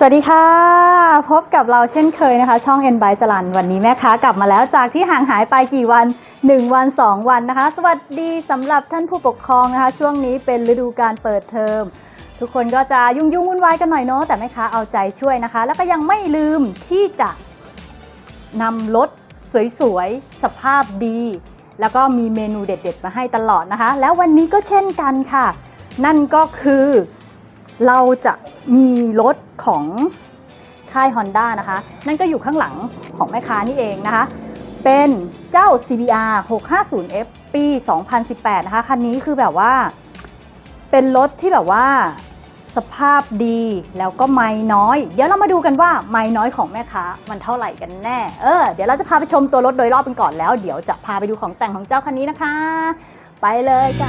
สวัสดีค่ะ พบกับเราเช่นเคยนะคะ ช่อง n by จรันวันนี้แม่ค้ากลับมาแล้วจากที่ห่างหายไปกี่วัน 1 วัน 2 วันนะคะ สวัสดีสำหรับท่านผู้ปกครองนะคะ ช่วงนี้เป็นฤดูการเปิดเทอม ทุกคนก็จะยุ่งยุ่งวุ่นวายกันหน่อยเนาะแต่แม่ค้าเอาใจช่วยนะคะ แล้วก็ยังไม่ลืมที่จะนำรถสวยๆ สภาพดี แล้วก็มีเมนูเด็ด ๆ มาให้ตลอดนะคะ แล้ววันนี้ก็เช่นกันค่ะ นั่นก็คือเราจะ มีรถของค่าย Honda นะคะ นั่นก็อยู่ข้างหลังของแม่ค้านี่เองนะคะ เป็นเจ้า CBR 650F ปี 2018 นะคะ คันนี้คือแบบว่า เป็นรถที่แบบว่าสภาพดีแล้วก็ไม่น้อย เดี๋ยวเรามาดูกันว่าไม่น้อยของแม่ค้ามันเท่าไหร่กันแน่ เออ เดี๋ยวเราจะพาไปชมตัวรถโดยรอบกันก่อนแล้ว เดี๋ยวจะพาไปดูของแต่งของเจ้าคันนี้นะคะ ไปเลยจ้ะ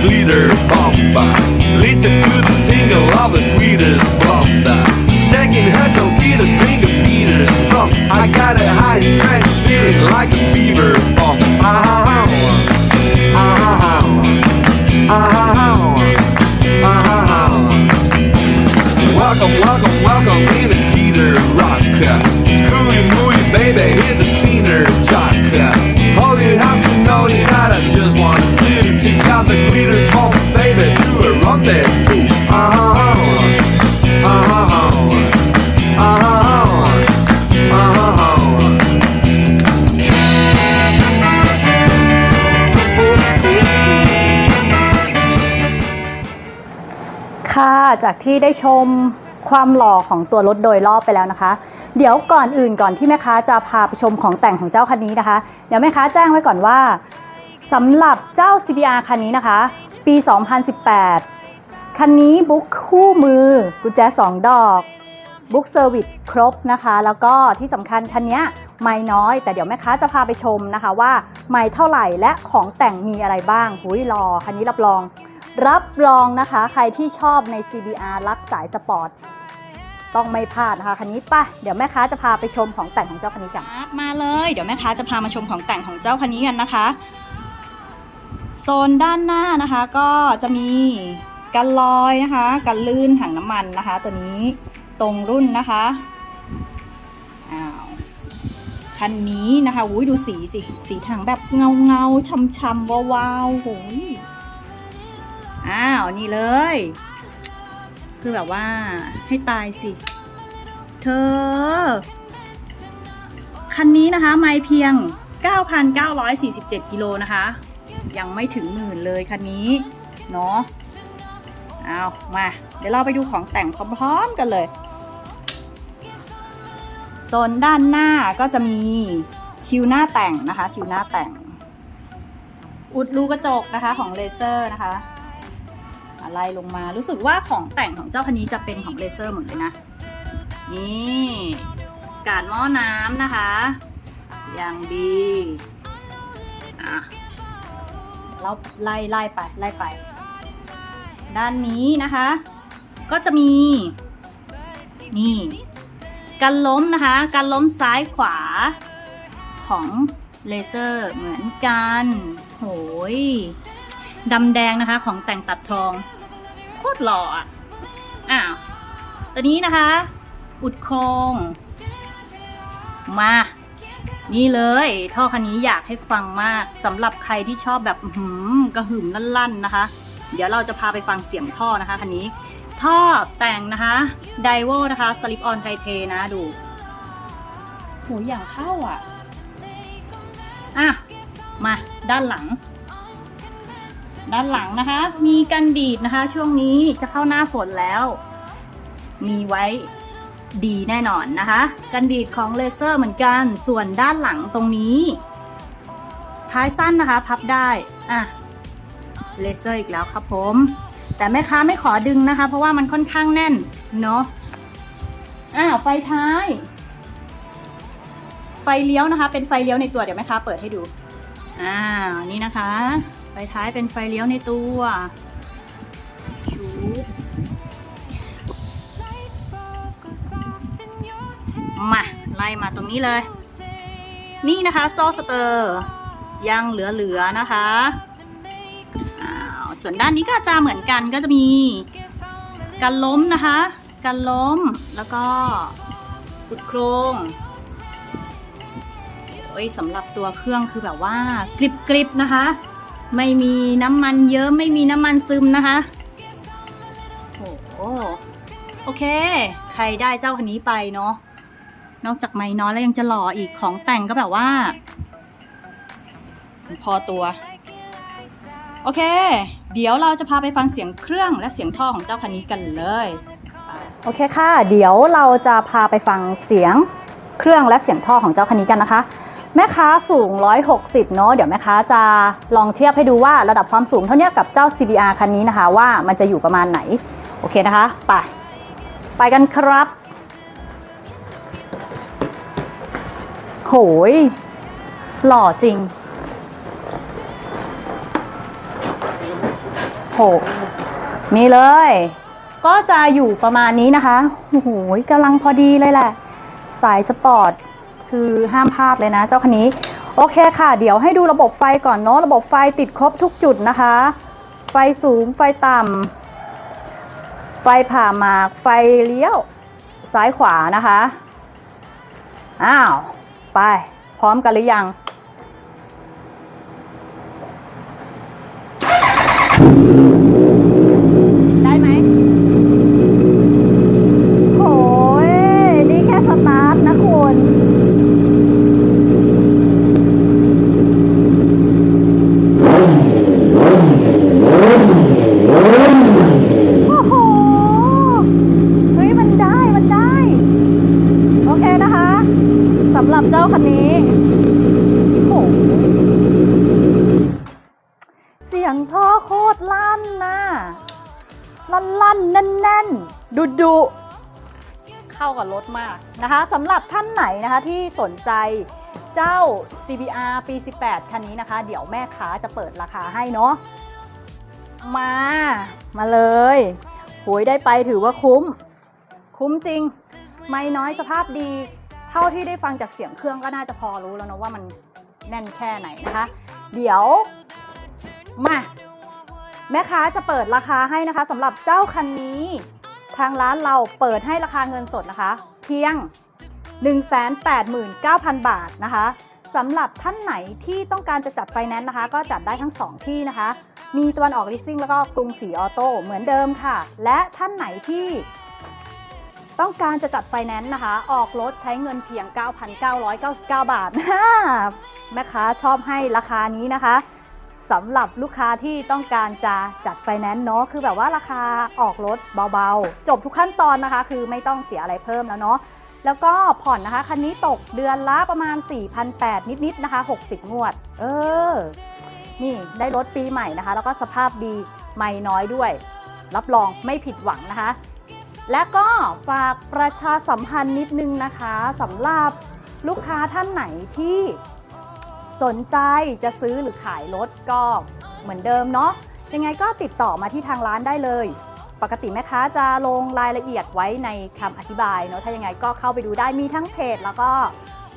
glitter bomba. Listen to the tingle of the sweetest bomba. Shaking her toe feel the drink of Peter's drum. I got a high strength feeling like a fever ค่ะจากที่ได้ชมความหล่อของตัวรถโดยรอบไปแล้วนะคะ เดี๋ยวก่อนอื่นก่อนที่แม่ค้าจะพาไปชมของแต่งของเจ้าคันนี้นะคะ เดี๋ยวแม่ค้าแจ้งไว้ก่อนว่าสำหรับเจ้า CBR คันนี้นะคะ ปี 2018 คันนี้บุ๊กคู่มือกุญแจ 2 ดอกบุ๊กเซอร์วิสครบนะคะ แล้วก็ที่สำคัญคันนี้ไม่น้อย แต่เดี๋ยวแม่ค้าจะพาไปชมนะคะว่าไม่เท่าไหร่และของแต่งมีอะไรบ้างหุยรอคันนี้รับรอง รับรองนะคะ ใครที่ชอบใน CBR รักสายสปอร์ตต้องไม่พลาดนะคะคันนี้ป่ะเดี๋ยวแม่ค้าจะพาไปชมของแต่งของเจ้าคันนี้กันมาเลยเดี๋ยวแม่ค้าจะพามาชมของแต่งของเจ้าคันนี้กันนะคะ โซนด้านหน้านะคะก็จะมี กันลอยนะคะกันลื่นถังน้ำมันนะคะ ตัวนี้ตรงรุ่นนะคะอ้าวคันนี้นะคะอุ้ยดูสีสิสีถังแบบเงาเงาๆช่ำๆวาวๆโหยอ้าวนี่เลย คือแบบว่าให้ตายสิ เธอ คันนี้นะคะไม่เพียง 9,947 กิโลนะคะ ยังไม่ถึงหมื่นเลยคันนี้ เนาะ เอามา เดี๋ยวเราไปดูของแต่งพร้อมๆกันเลยโซนด้านหน้าก็จะมีชิวหน้าแต่งนะคะ ชิวหน้าแต่ง อุดรูกระจกนะคะของเลเซอร์นะคะอะไรลงมารู้สึกว่าของแต่งของเจ้าคันนี้จะเป็นของเลเซอร์หมดเลยนะ นี่กาดหม้อน้ำนะคะอย่างดีอะเดี๋ยวเราไล่ไล่ไปไล่ไป ด้านนี้นะคะ ก็จะมี นี่กันล้มนะคะกันล้มซ้ายขวาของเลเซอร์เหมือนกัน โหยดำแดงนะคะของแต่งตัดทอง โคตรหล่ออะอ้าวตัวนี้นะคะ อุดโครงมา นี่เลย ท่อคันนี้อยากให้ฟังมากสำหรับใครที่ชอบแบบหือกระหึ่มลั่นๆนะคะ เดี๋ยวเราจะพาไปฟังเสียงท่อนะคะคันนี้ ท่อแต่งนะคะไดโวนะคะสลิปออนไทเทนะดูโหอย่างเข้าอะ อะ มาด้านหลัง ด้านหลังนะคะ มีกันดีดนะคะ ช่วงนี้จะเข้าหน้าฝนแล้ว มีไว้ดีแน่นอนนะคะ กันดีดของเลเซอร์เหมือนกัน ส่วนด้านหลังตรงนี้ ท้ายสั้นนะคะ พับได้ อะ เลเซอร์อีกแล้วครับผม แต่แม่ค้าไม่ขอดึงนะคะ เพราะว่ามันค่อนข้างแน่นเนาะอะไฟท้าย ไฟเลี้ยวนะคะ เป็นไฟเลี้ยวในตัวเดี๋ยวแม่ค้าเปิดให้ดูอ่านี่นะคะ ไฟท้ายเป็นไฟเลี้ยวในตัวชูมาไล่มาตรงนี้เลย นี่นะคะโซ่สเตอร์ยังเหลือๆนะคะ ส่วนด้านนี้ก็จะเหมือนกันก็จะมีการล้มนะคะการล้มแล้วก็อุดโครงโอ้ยสำหรับตัวเครื่องคือแบบว่ากริบๆนะคะ ไม่มีน้ำมันเยอะไม่มีน้ำมันซึมนะคะโอ้โหโอเค ใครได้เจ้าคันนี้ไปเนาะนอกจากไม่น้อยแล้วยังจะหล่ออีกของแต่งก็แบบว่า พอตัว โอเค เดี๋ยวเราจะพาไปฟังเสียงเครื่องและเสียงท่อของเจ้าคันนี้กันเลย โอเคค่ะ เดี๋ยวเราจะพาไปฟังเสียงเครื่องและเสียงท่อของเจ้าคันนี้กันนะคะ แม่ค้าสูง 160 เนาะ เดี๋ยวแม่ค้าจะลองเทียบให้ดูว่าระดับความสูงเท่าเนี้ยกับเจ้า CBR คันนี้นะคะ ว่ามันจะอยู่ประมาณไหน โอเคนะคะ ไป ไปกันครับ โหย หล่อจริง หนี่เลย ก็จะอยู่ประมาณนี้นะคะโอ้โหกำลังพอดีเลยแหละ สายสปอร์ต คือห้ามพลาดเลยนะ เจ้าคันนี้ โอเคค่ะ เดี๋ยวให้ดูระบบไฟก่อนเนาะ ระบบไฟติดครบทุกจุดนะคะ ไฟสูง ไฟต่ำ ไฟผ่าหมาก ไฟเลี้ยว ซ้ายขวานะคะ อ้าว ไป พร้อมกันหรือยัง ได้ไหมโอ้ยนี่แค่สตาร์ทนะคุณ โอ้โห เฮ้ย มันได้ มันได้ โอเคนะคะสำห รับเจ้าคันนี้โอ้โหเสียงท่อโคตรลั่นนะลั่นลั่นแน่นแน่นดุดุเข้ากับรถมากนะคะสำหรับท่านไหนนะคะที่สนใจเจ้า CBR ปี 18 คันนี้นะคะ เดี๋ยวแม่ค้าจะเปิดราคาให้เนาะมา มาเลยโหยได้ไปถือว่าคุ้ม คุ้มจริง ไม่น้อยสภาพดี ท่าที่ได้ฟังจากเสียงเครื่องก็น่าจะพอรู้แล้วนะว่ามันแน่นแค่ไหนนะคะ เดี๋ยวมาแม่ค้าจะเปิดราคาให้นะคะสำหรับเจ้าคันนี้ ทางร้านเราเปิดให้ราคาเงินสดนะคะ เพียง 189,000 บาทนะคะสำหรับท่านไหนที่ต้องการจะจัดไฟแนนซ์นะคะ ก็จัดได้ทั้ง 2 ที่นะคะ มีตะวันออกลิสซิ่งแล้วก็กรุงศรีออโต้เหมือนเดิมค่ะ และท่านไหนที่ ต้องการจะจัดไฟแนนซ์นะคะ ออกรถใช้เงินเพียง 9,999 บาทแม่ค้าชอบให้ราคานี้นะคะสำหรับลูกค้าที่ต้องการจะจัดไฟแนนซ์เนาะคือแบบว่าราคาออกรถเบาๆ จบทุกขั้นตอนนะคะ คือไม่ต้องเสียอะไรเพิ่มแล้วเนาะแล้วก็ผ่อนนะคะคันนี้ตกเดือนละประมาณ 4,800 นิดๆนะคะ 60 งวด เออ นี่ได้รถปีใหม่นะคะ แล้วก็สภาพดีไม่น้อยด้วย รับรองไม่ผิดหวังนะคะ และก็ฝากประชาสัมพันธ์นิดนึงนะคะสำหรับลูกค้าท่านไหนที่สนใจจะซื้อหรือขายรถก็เหมือนเดิมเนาะยังไงก็ติดต่อมาที่ทางร้านได้เลย ปกติแม่ค้าจะลงรายละเอียดไว้ในคำอธิบายเนาะถ้ายังไงก็เข้าไปดูได้มีทั้งเพจแล้วก็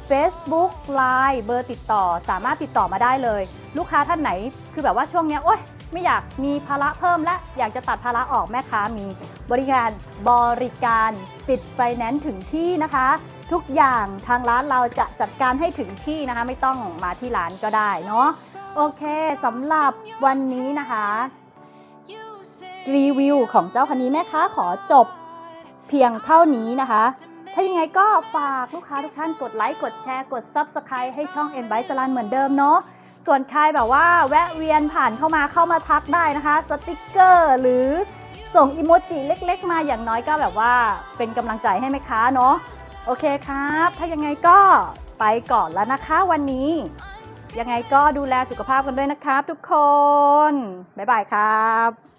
Facebook Line เบอร์ติดต่อสามารถติดต่อมาได้เลย ลูกค้าท่านไหนคือแบบว่าช่วงเนี้ยโอ๊ย ไม่อยากมีภาระเพิ่มและอยากจะตัดภาระออกแม่ค้ามีบริการบริการปิดไฟแนนซ์ถึงที่นะคะ ทุกอย่างทางร้านเราจะจัดการให้ถึงที่นะคะ ไม่ต้องมาที่ร้านก็ได้เนาะโอเคสำหรับวันนี้นะคะรีวิวของเจ้าคันนี้แม่ค้าขอจบเพียงเท่านี้นะคะ ถ้ายังไงก็ฝากลูกค้าทุกท่านกดไลค์ กดแชร์ กด Subscribe ให้ช่อง e n b y สลันเหมือนเดิมเนาะ ส่วนใครแบบว่าแวะเวียนผ่านเข้ามาเข้ามาทักได้นะคะ สติกเกอร์หรือส่งอิโมจิเล็กๆ มาอย่างน้อยก็แบบว่าเป็นกำลังใจให้แม่ค้าเนาะโอเคครับ ถ้ายังไงก็ไปก่อนแล้วนะคะวันนี้ ยังไงก็ดูแลสุขภาพกันด้วยนะครับทุกคน บ๊ายบายครับ